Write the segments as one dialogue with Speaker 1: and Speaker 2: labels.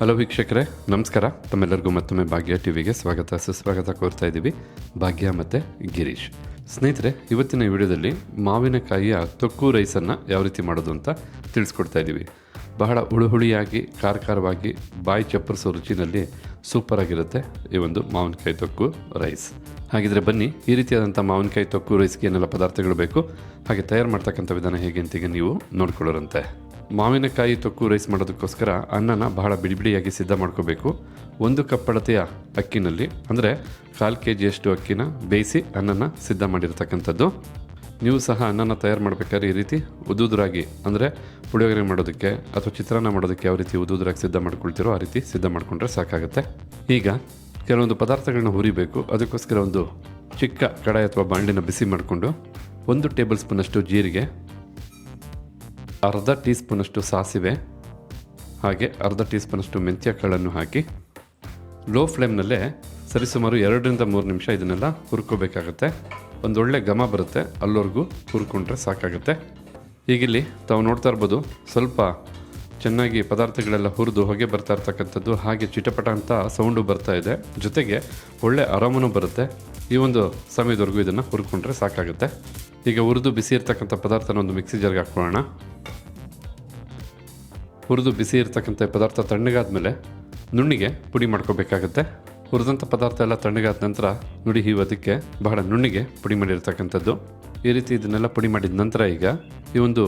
Speaker 1: Hello ವೀಕ್ಷಕರೇ, ನಮಸ್ಕಾರ. ತಮ್ಮೆಲ್ಲರಿಗೂ ಮತ್ತೊಮ್ಮೆ ಭಾಗ್ಯ ಟಿವಿಗೆ ಸ್ವಾಗತ. ಸುಸ್ವಾಗತ ಕೋರ್ತಾ ಇದ್ದೀವಿ. ಭಾಗ್ಯ ಮತ್ತು ಗಿರೀಶ್. ಸ್ನೇಹಿತರೆ, ಇವತ್ತಿನ ವಿಡಿಯೋದಲ್ಲಿ ಮಾವಿನಕಾಯಿಯ ತೊಕ್ಕು ರೈಸನ್ನು ಯಾವ ರೀತಿ ಮಾಡೋದು ಅಂತ ತಿಳಿಸ್ಕೊಡ್ತಾ ಇದ್ದೀವಿ. ಬಹಳ ಹುಳು ಹುಳಿಯಾಗಿ ಖಾರ ಖಾರವಾಗಿ ಬಾಯಿ ಚಪ್ಪರಿಸೋ ರುಚಿನಲ್ಲಿ ಸೂಪರ್ ಆಗಿರುತ್ತೆ ಈ ಒಂದು ಮಾವಿನಕಾಯಿ ತೊಕ್ಕು ರೈಸ್. ಹಾಗಿದ್ರೆ ಬನ್ನಿ, ಈ ರೀತಿಯಾದಂಥ ಮಾವಿನಕಾಯಿ ತೊಕ್ಕು ರೈಸ್ಗೆ ಏನೆಲ್ಲ ಪದಾರ್ಥಗಳು ಬೇಕು, ಹಾಗೆ ತಯಾರು ಮಾಡ್ತಕ್ಕಂಥ ವಿಧಾನ ಹೇಗೆ ಅಂತೀಗ ನೀವು ನೋಡ್ಕೊಳ್ಳೋರಂತೆ. ಮಾವಿನಕಾಯಿ ತೊಕ್ಕು ರೈಸ್ ಮಾಡೋದಕ್ಕೋಸ್ಕರ ಅನ್ನನ ಬಹಳ ಬಿಡಿಬಿಡಿಯಾಗಿ ಸಿದ್ಧ ಮಾಡ್ಕೋಬೇಕು. ಒಂದು ಕಪ್ ಅಳತೆಯ ಅಕ್ಕಿನಲ್ಲಿ, ಅಂದರೆ ಕಾಲು ಕೆ ಜಿಯಷ್ಟು ಅಕ್ಕಿನ ಬೇಯಿಸಿ ಅನ್ನನ ಸಿದ್ಧ ಮಾಡಿರ್ತಕ್ಕಂಥದ್ದು. ನೀವು ಸಹ ಅನ್ನನ ತಯಾರು ಮಾಡಬೇಕಾದ್ರೆ ಈ ರೀತಿ ಉದುದುರಾಗಿ, ಅಂದರೆ ಪುಳಿಯೋಗರೆ ಮಾಡೋದಕ್ಕೆ ಅಥವಾ ಚಿತ್ರಾನ್ನ ಮಾಡೋದಕ್ಕೆ ಯಾವ ರೀತಿ ಉದುದುರಾಗಿ ಸಿದ್ಧ ಮಾಡ್ಕೊಳ್ತಿರೋ ಆ ರೀತಿ ಸಿದ್ಧ ಮಾಡಿಕೊಂಡ್ರೆ ಸಾಕಾಗುತ್ತೆ. ಈಗ ಕೆಲವೊಂದು ಪದಾರ್ಥಗಳನ್ನ ಹುರಿಬೇಕು. ಅದಕ್ಕೋಸ್ಕರ ಒಂದು ಚಿಕ್ಕ ಕಡಾಯಿ ಅಥವಾ ಬಾಂಡಿನ ಬಿಸಿ ಮಾಡಿಕೊಂಡು ಒಂದು ಟೇಬಲ್ ಸ್ಪೂನಷ್ಟು ಜೀರಿಗೆ ಅರ್ಧ ಟೀ ಸ್ಪೂನಷ್ಟು ಸಾಸಿವೆ, ಹಾಗೆ ಅರ್ಧ ಟೀ ಸ್ಪೂನಷ್ಟು ಮೆಂತ್ಯ ಕಾಳನ್ನು ಹಾಕಿ ಲೋ ಫ್ಲೇಮ್ನಲ್ಲೇ ಸರಿಸುಮಾರು ಎರಡರಿಂದ ಮೂರು ನಿಮಿಷ ಇದನ್ನೆಲ್ಲ ಹುರ್ಕೋಬೇಕಾಗತ್ತೆ. ಒಂದೊಳ್ಳೆ ಘಮ ಬರುತ್ತೆ, ಅಲ್ಲೋರ್ಗೂ ಹುರ್ಕೊಂಡ್ರೆ ಸಾಕಾಗುತ್ತೆ. ಈಗಿಲ್ಲಿ ತಾವು ನೋಡ್ತಾ ಇರ್ಬೋದು, ಸ್ವಲ್ಪ ಚೆನ್ನಾಗಿ ಪದಾರ್ಥಗಳೆಲ್ಲ ಹುರಿದು ಹೊಗೆ ಬರ್ತಾ ಇರ್ತಕ್ಕಂಥದ್ದು, ಹಾಗೆ ಚಿಟಪಟ ಅಂತ ಸೌಂಡು ಬರ್ತಾ ಇದೆ. ಜೊತೆಗೆ ಒಳ್ಳೆ ಆರಾಮನೂ ಬರುತ್ತೆ, ಈ ಒಂದು ಸಮಯದವರೆಗೂ ಇದನ್ನು ಹುರ್ಕೊಂಡ್ರೆ ಸಾಕಾಗುತ್ತೆ. ಈಗ ಹುರಿದು ಬಿಸಿ ಇರ್ತಕ್ಕಂಥ ಪದಾರ್ಥನ ಒಂದು ಮಿಕ್ಸಿ ಜಾರ್ಗೆ ಹಾಕ್ಕೊಳ್ಳೋಣ ಹುರಿದು ಬಿಸಿ ಇರ್ತಕ್ಕಂಥ ಪದಾರ್ಥ ತಣ್ಣಗಾದ್ಮೇಲೆ ನುಣ್ಣಿಗೆ ಪುಡಿ ಮಾಡ್ಕೋಬೇಕಾಗತ್ತೆ. ಹುರಿದಂಥ ಪದಾರ್ಥ ಎಲ್ಲ ತಣ್ಣಗಾದ ನಂತರ ನುಡಿ ಹೀವೋದಕ್ಕೆ ಬಹಳ ನುಣ್ಣಿಗೆ ಪುಡಿ ಮಾಡಿರ್ತಕ್ಕಂಥದ್ದು. ಈ ರೀತಿ ಇದನ್ನೆಲ್ಲ ಪುಡಿ ಮಾಡಿದ ನಂತರ ಈಗ ಈ ಒಂದು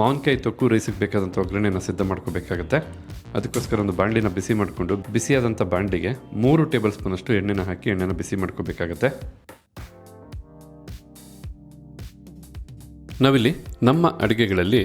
Speaker 1: ಮಾವಿನಕಾಯಿ ತೊಕ್ಕು ರೈಸಿಗೆ ಬೇಕಾದಂಥ ಒಗ್ಗರಣೆಯನ್ನು ಸಿದ್ಧ ಮಾಡ್ಕೋಬೇಕಾಗತ್ತೆ. ಅದಕ್ಕೋಸ್ಕರ ಒಂದು ಬಾಂಡಿನ ಬಿಸಿ ಮಾಡಿಕೊಂಡು ಬಿಸಿಯಾದಂಥ ಬಾಂಡಿಗೆ ಮೂರು ಟೇಬಲ್ ಸ್ಪೂನಷ್ಟು ಎಣ್ಣೆನ ಹಾಕಿ ಎಣ್ಣೆನ ಬಿಸಿ ಮಾಡ್ಕೋಬೇಕಾಗತ್ತೆ. ನಾವಿಲ್ಲಿ ನಮ್ಮ ಅಡುಗೆಗಳಲ್ಲಿ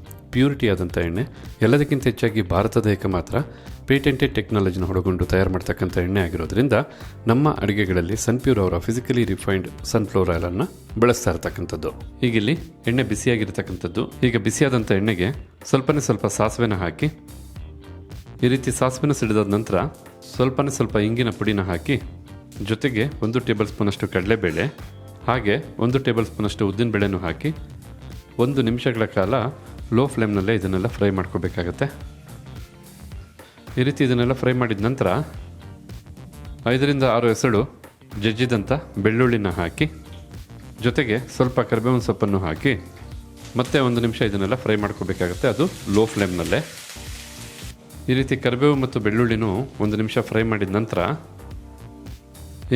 Speaker 1: ಪ್ಯೂರಿಟಿ ಆದಂಥ ಎಣ್ಣೆ, ಎಲ್ಲದಕ್ಕಿಂತ ಹೆಚ್ಚಾಗಿ ಭಾರತದ ಏಕ ಮಾತ್ರ ಪೇಟೆಂಟೆಡ್ ಟೆಕ್ನಾಲಜಿನ ಹೊಡಗೊಂಡು ತಯಾರು ಮಾಡ್ತಕ್ಕಂಥ ಎಣ್ಣೆ ಆಗಿರೋದ್ರಿಂದ ನಮ್ಮ ಅಡುಗೆಗಳಲ್ಲಿ ಸನ್ಪ್ಯೂರ್ ಅವರ ಫಿಸಿಕಲಿ ರಿಫೈನ್ಡ್ ಸನ್ಫ್ಲವರ್ ಆಯಿಲನ್ನು ಬಳಸ್ತಾ ಇರ್ತಕ್ಕಂಥದ್ದು. ಹೀಗಿಲ್ಲಿ ಎಣ್ಣೆ ಬಿಸಿಯಾಗಿರ್ತಕ್ಕಂಥದ್ದು. ಈಗ ಬಿಸಿಯಾದಂಥ ಎಣ್ಣೆಗೆ ಸ್ವಲ್ಪನೇ ಸ್ವಲ್ಪ ಸಾಸಿವೆನ ಹಾಕಿ, ಈ ರೀತಿ ಸಾಸಿವೆನ ಸಿಡಿದಾದ ನಂತರ ಸ್ವಲ್ಪನೇ ಸ್ವಲ್ಪ ಇಂಗಿನ ಪುಡಿನ ಹಾಕಿ, ಜೊತೆಗೆ ಒಂದು ಟೇಬಲ್ ಸ್ಪೂನಷ್ಟು ಕಡಲೆಬೇಳೆ, ಹಾಗೆ ಒಂದು ಟೇಬಲ್ ಸ್ಪೂನಷ್ಟು ಉದ್ದಿನಬೇಳೆನೂ ಹಾಕಿ, ಒಂದು ನಿಮಿಷಗಳ ಕಾಲ ಲೋ ಫ್ಲೇಮ್ನಲ್ಲೇ ಇದನ್ನೆಲ್ಲ ಫ್ರೈ ಮಾಡ್ಕೋಬೇಕಾಗತ್ತೆ. ಈ ರೀತಿ ಇದನ್ನೆಲ್ಲ ಫ್ರೈ ಮಾಡಿದ ನಂತರ, ಐದರಿಂದ ಆರು ಎಸಳು ಜಜ್ಜಿದಂಥ ಬೆಳ್ಳುಳ್ಳಿನ ಹಾಕಿ, ಜೊತೆಗೆ ಸ್ವಲ್ಪ ಕರಿಬೇವಿನ ಸೊಪ್ಪನ್ನು ಹಾಕಿ, ಮತ್ತೆ ಒಂದು ನಿಮಿಷ ಇದನ್ನೆಲ್ಲ ಫ್ರೈ ಮಾಡ್ಕೋಬೇಕಾಗತ್ತೆ. ಅದು ಲೋ ಫ್ಲೇಮ್ನಲ್ಲೇ ಈ ರೀತಿ ಕರಿಬೇವು ಮತ್ತು ಬೆಳ್ಳುಳ್ಳಿನೂ ಒಂದು ನಿಮಿಷ ಫ್ರೈ ಮಾಡಿದ ನಂತರ,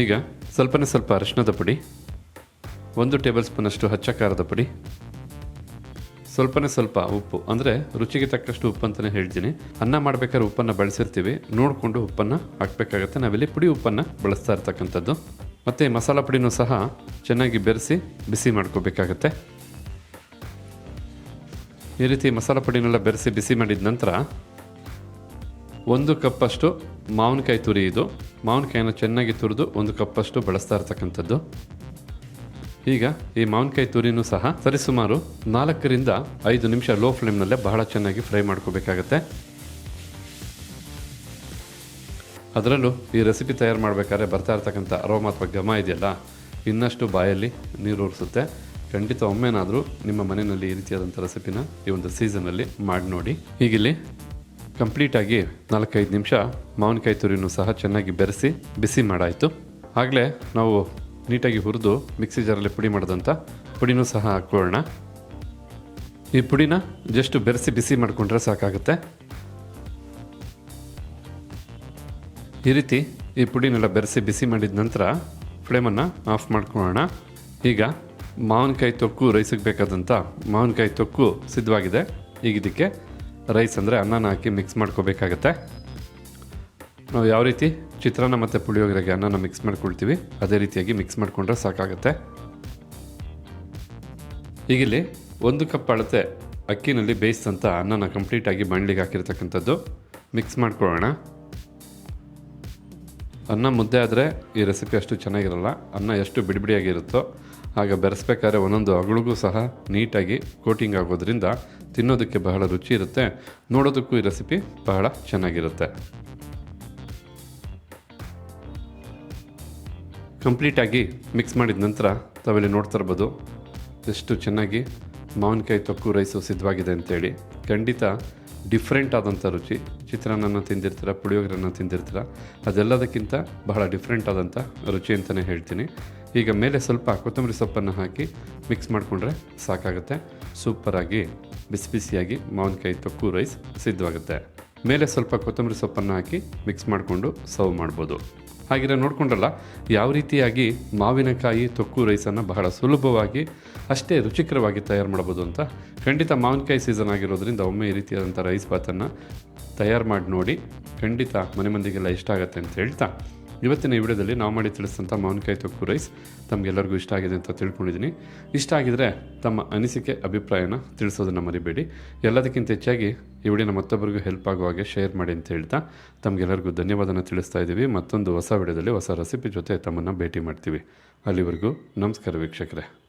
Speaker 1: ಈಗ ಸ್ವಲ್ಪನೇ ಸ್ವಲ್ಪ ಅರಿಶಿನದ ಪುಡಿ, ಒಂದು ಟೇಬಲ್ ಸ್ಪೂನಷ್ಟು ಹಚ್ಚ ಖಾರದ ಪುಡಿ ಸ್ವಲ್ಪನೇ ಸ್ವಲ್ಪ ಉಪ್ಪು, ಅಂದರೆ ರುಚಿಗೆ ತಕ್ಕಷ್ಟು ಉಪ್ಪು ಅಂತಲೇ ಹೇಳ್ತೀನಿ. ಅನ್ನ ಮಾಡ್ಬೇಕಾದ್ರೆ ಉಪ್ಪನ್ನು ಬಳಸಿರ್ತೀವಿ. ನೋಡಿಕೊಂಡು ಉಪ್ಪನ್ನು ಹಾಕಬೇಕಾಗತ್ತೆ. ನಾವಿಲ್ಲಿ ಪುಡಿ ಉಪ್ಪನ್ನು ಬಳಸ್ತಾ ಇರ್ತಕ್ಕಂಥದ್ದು. ಮತ್ತು ಮಸಾಲ ಪುಡಿನೂ ಸಹ ಚೆನ್ನಾಗಿ ಬೆರೆಸಿ ಬಿಸಿ ಮಾಡ್ಕೋಬೇಕಾಗತ್ತೆ. ಈ ರೀತಿ ಮಸಾಲ ಪುಡಿನೆಲ್ಲ ಬೆರೆಸಿ ಬಿಸಿ ಮಾಡಿದ ನಂತರ ಒಂದು ಕಪ್ಪಷ್ಟು ಮಾವಿನಕಾಯಿ ತುರಿ ಇದು. ಮಾವಿನಕಾಯಿನ ಚೆನ್ನಾಗಿ ತುರಿದು ಒಂದು ಕಪ್ಪಷ್ಟು ಬಳಸ್ತಾ ಇರ್ತಕ್ಕಂಥದ್ದು. ಈಗ ಈ ಮಾವಿನಕಾಯಿ ತುರಿನೂ ಸಹ ಸರಿಸುಮಾರು ನಾಲ್ಕರಿಂದ ಐದು ನಿಮಿಷ ಲೋ ಫ್ಲೇಮ್ನಲ್ಲೇ ಬಹಳ ಚೆನ್ನಾಗಿ ಫ್ರೈ ಮಾಡ್ಕೋಬೇಕಾಗತ್ತೆ. ಅದರಲ್ಲೂ ಈ ರೆಸಿಪಿ ತಯಾರು ಮಾಡಬೇಕಾದ್ರೆ ಬರ್ತಾ ಇರ್ತಕ್ಕಂಥ ಅರೋಮ ಅಥವಾ ಘಮ ಇದೆಯಲ್ಲ, ಇನ್ನಷ್ಟು ಬಾಯಲ್ಲಿ ನೀರು ಉರಿಸುತ್ತೆ ಖಂಡಿತ ಒಮ್ಮೆನಾದರೂ ನಿಮ್ಮ ಮನೆಯಲ್ಲಿ ಈ ರೀತಿಯಾದಂಥ ರೆಸಿಪಿನ ಈ ಒಂದು ಸೀಸನಲ್ಲಿ ಮಾಡಿ ನೋಡಿ. ಹೀಗಿಲ್ಲಿ ಕಂಪ್ಲೀಟಾಗಿ ನಾಲ್ಕೈದು ನಿಮಿಷ ಮಾವಿನಕಾಯಿ ತುರಿನೂ ಸಹ ಚೆನ್ನಾಗಿ ಬೆರೆಸಿ ಬಿಸಿ ಮಾಡಾಯಿತು. ಆಗಲೇ ನಾವು ನೀಟಾಗಿ ಹುರಿದು ಮಿಕ್ಸಿ ಜಾರಲ್ಲಿ ಪುಡಿ ಮಾಡಿದಂಥ ಪುಡಿನೂ ಸಹ ಹಾಕ್ಕೊಳ್ಳೋಣ. ಈ ಪುಡಿನ ಜಸ್ಟ್ ಬೆರೆಸಿ ಬಿಸಿ ಮಾಡಿಕೊಂಡ್ರೆ ಸಾಕಾಗುತ್ತೆ. ಈ ರೀತಿ ಈ ಪುಡಿನೆಲ್ಲ ಬೆರೆಸಿ ಬಿಸಿ ಮಾಡಿದ ನಂತರ ಫ್ಲೇಮನ್ನು ಆಫ್ ಮಾಡ್ಕೊಳ್ಳೋಣ. ಈಗ ಮಾವಿನಕಾಯಿ ತೊಕ್ಕು ರೈಸಿಗೆ ಬೇಕಾದಂಥ ಮಾವಿನಕಾಯಿ ತೊಕ್ಕು ಸಿದ್ಧವಾಗಿದೆ. ಈಗ ಇದಕ್ಕೆ ರೈಸ್ ಅಂದರೆ ಅನ್ನನ ಹಾಕಿ ಮಿಕ್ಸ್ ಮಾಡ್ಕೋಬೇಕಾಗತ್ತೆ. ನಾವು ಯಾವ ರೀತಿ ಚಿತ್ರಾನ್ನ ಮತ್ತು ಪುಳಿಯೋಗರೆಗೆ ಅನ್ನನ ಮಿಕ್ಸ್ ಮಾಡ್ಕೊಳ್ತೀವಿ, ಅದೇ ರೀತಿಯಾಗಿ ಮಿಕ್ಸ್ ಮಾಡಿಕೊಂಡ್ರೆ ಸಾಕಾಗುತ್ತೆ. ಈಗಿಲ್ಲಿ ಒಂದು ಕಪ್ ಅಳತೆ ಅಕ್ಕಿನಲ್ಲಿ ಬೇಯಿಸಿದಂಥ ಅನ್ನನ ಕಂಪ್ಲೀಟಾಗಿ ಬಾಣಲಿಗೆ ಹಾಕಿರ್ತಕ್ಕಂಥದ್ದು ಮಿಕ್ಸ್ ಮಾಡ್ಕೊಳ್ಳೋಣ. ಅನ್ನ ಮುದ್ದೆ ಆದರೆ ಈ ರೆಸಿಪಿ ಅಷ್ಟು ಚೆನ್ನಾಗಿರಲ್ಲ, ಅನ್ನ ಎಷ್ಟು ಬಿಡಿಬಿಡಿಯಾಗಿರುತ್ತೋ ಆಗ ಬೆರೆಸ್ಬೇಕಾದ್ರೆ ಒಂದೊಂದು ಅಗಳಿಗೂ ಸಹ ನೀಟಾಗಿ ಕೋಟಿಂಗ್ ಆಗೋದ್ರಿಂದ ತಿನ್ನೋದಕ್ಕೆ ಬಹಳ ರುಚಿ ಇರುತ್ತೆ, ನೋಡೋದಕ್ಕೂ ಈ ರೆಸಿಪಿ ಬಹಳ ಚೆನ್ನಾಗಿರುತ್ತೆ. ಕಂಪ್ಲೀಟಾಗಿ ಮಿಕ್ಸ್ ಮಾಡಿದ ನಂತರ ತಾವೆಲ್ಲ ನೋಡ್ತಾ ಇರ್ಬೋದು. ಎಷ್ಟು ಚೆನ್ನಾಗಿ ಮಾವಿನಕಾಯಿ ತೊಕ್ಕು ರೈಸು ಸಿದ್ಧವಾಗಿದೆ ಅಂತೇಳಿ. ಖಂಡಿತ ಡಿಫ್ರೆಂಟ್ ಆದಂಥ ರುಚಿ. ಚಿತ್ರಾನ್ನ ತಿಂದಿರ್ತೀರ ಪುಳಿಯೋಗರನ್ನ ತಿಂದಿರ್ತೀರ. ಅದೆಲ್ಲದಕ್ಕಿಂತ ಬಹಳ ಡಿಫ್ರೆಂಟ್ ಆದಂಥ ರುಚಿ ಅಂತಲೇ ಹೇಳ್ತೀನಿ. ಈಗ ಮೇಲೆ ಸ್ವಲ್ಪ ಕೊತ್ತಂಬರಿ ಸೊಪ್ಪನ್ನು ಹಾಕಿ ಮಿಕ್ಸ್ ಮಾಡಿಕೊಂಡ್ರೆ ಸಾಕಾಗುತ್ತೆ. ಸೂಪರಾಗಿ ಬಿಸಿ ಬಿಸಿಯಾಗಿ ಮಾವಿನಕಾಯಿ ತೊಕ್ಕು ರೈಸ್ ಸಿದ್ಧವಾಗುತ್ತೆ. ಮೇಲೆ ಸ್ವಲ್ಪ ಕೊತ್ತಂಬರಿ ಸೊಪ್ಪನ್ನು ಹಾಕಿ ಮಿಕ್ಸ್ ಮಾಡಿಕೊಂಡು ಸರ್ವ್ ಮಾಡ್ಬೋದು. ಹಾಗೆಯೇ ನೋಡ್ಕೊಂಡ್ರಲ್ಲ, ಯಾವ ರೀತಿಯಾಗಿ ಮಾವಿನಕಾಯಿ ತೊಕ್ಕು ರೈಸನ್ನು ಬಹಳ ಸುಲಭವಾಗಿ, ಅಷ್ಟೇ ರುಚಿಕರವಾಗಿ ತಯಾರು ಮಾಡ್ಬೋದು ಅಂತ. ಖಂಡಿತ ಮಾವಿನಕಾಯಿ ಸೀಸನ್ ಆಗಿರೋದ್ರಿಂದ ಒಮ್ಮೆ ಈ ರೀತಿಯಾದಂಥ ರೈಸ್ ಬಾತನ್ನು ತಯಾರು ಮಾಡಿ ನೋಡಿ, ಖಂಡಿತ ಮನೆ ಮಂದಿಗೆಲ್ಲ ಇಷ್ಟ ಆಗುತ್ತೆ ಅಂತ ಹೇಳ್ತಾ. ಇವತ್ತಿನ ಈ ವಿಡಿಯೋದಲ್ಲಿ ನಾವು ಮಾಡಿ ತಿಳಿಸಿದಂಥ ಮಾವಿನಕಾಯಿ ತೊಕ್ಕು ರೈಸ್ ತಮಗೆಲ್ಲರಿಗೂ ಇಷ್ಟ ಆಗಿದೆ ಅಂತ ತಿಳ್ಕೊಂಡಿದ್ದೀನಿ. ಇಷ್ಟ ಆಗಿದರೆ ತಮ್ಮ ಅನಿಸಿಕೆ, ಅಭಿಪ್ರಾಯನ ತಿಳಿಸೋದನ್ನು ಮರಿಬೇಡಿ. ಎಲ್ಲದಕ್ಕಿಂತ ಹೆಚ್ಚಾಗಿ ಈ ವಿಡಿಯೋನ ಮತ್ತೊಬ್ಬರಿಗೂ ಹೆಲ್ಪ್ ಆಗುವ ಹಾಗೆ ಶೇರ್ ಮಾಡಿ ಅಂತ ಹೇಳ್ತಾ ತಮಗೆಲ್ಲರಿಗೂ ಧನ್ಯವಾದನ ತಿಳಿಸ್ತಾ ಇದ್ದೀವಿ. ಮತ್ತೊಂದು ಹೊಸ ವಿಡಿಯೋದಲ್ಲಿ ಹೊಸ ರೆಸಿಪಿ ಜೊತೆ ತಮ್ಮನ್ನು ಭೇಟಿ ಮಾಡ್ತೀವಿ. ಅಲ್ಲಿವರೆಗೂ ನಮಸ್ಕಾರ ವೀಕ್ಷಕರೇ.